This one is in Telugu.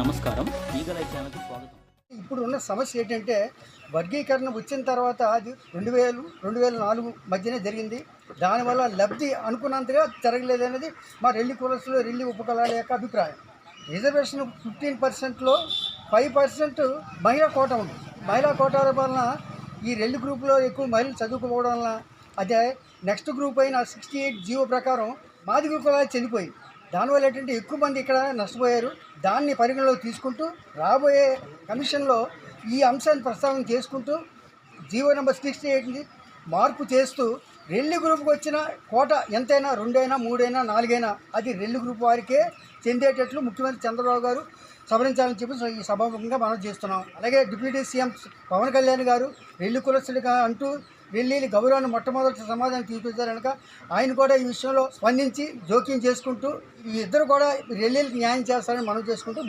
నమస్కారం. ఈగలై ఛానల్కి స్వాగతం. ఇప్పుడు ఉన్న సమస్య ఏంటంటే వర్గీకరణ వచ్చిన తర్వాత అది రెండు వేలు రెండు వేల నాలుగు మధ్యనే జరిగింది. దానివల్ల లబ్ధి అనుకున్నంతగా జరగలేదు అనేది మా రెల్లి కులసులు రెల్లి ఉపకులాల యొక్క అభిప్రాయం. రిజర్వేషన్ ఫిఫ్టీన్ పర్సెంట్లో ఫైవ్ పర్సెంట్ మహిళా కోట ఉంది. మహిళా కోటాల వలన ఈ రెల్లి గ్రూప్లో ఎక్కువ మహిళలు చదువుకోవడం వలన అదే నెక్స్ట్ గ్రూప్ అయిన సిక్స్టీ ఎయిట్ జీవో ప్రకారం మాది గ్రూపులా చెందిపోయింది దానివల్ల ఏంటంటే ఎక్కువ మంది ఇక్కడ నష్టపోయారు. దాన్ని పరిగణలోకి తీసుకుంటూ రాబోయే కమిషన్లో ఈ అంశాన్ని ప్రస్తావన చేసుకుంటూ జీవో నెంబర్ సిక్స్టీ ఎయిట్ని మార్పు చేస్తూ రెల్లి గ్రూప్కి వచ్చిన కోట ఎంతైనా రెండైనా మూడైనా నాలుగైనా అది రెల్లి గ్రూప్ వారికే చెందేటట్లు ముఖ్యమంత్రి చంద్రబాబు గారు సవరించాలని చెప్పి ఈ సభాముఖంగా మనం చేస్తున్నాం. అలాగే డిప్యూటీ సీఎం పవన్ కళ్యాణ్ గారు రెల్లి కులస్తులుగా అంటూ రెల్లీని గౌరవాన్ని మొట్టమొదటి సమాధానం తీసుకొచ్చారు కనుక ఆయన కూడా ఈ విషయంలో స్పందించి జోక్యం చేసుకుంటూ ఈ ఇద్దరు కూడా రెల్లీలకు న్యాయం చేస్తారని మనం చేసుకుంటూ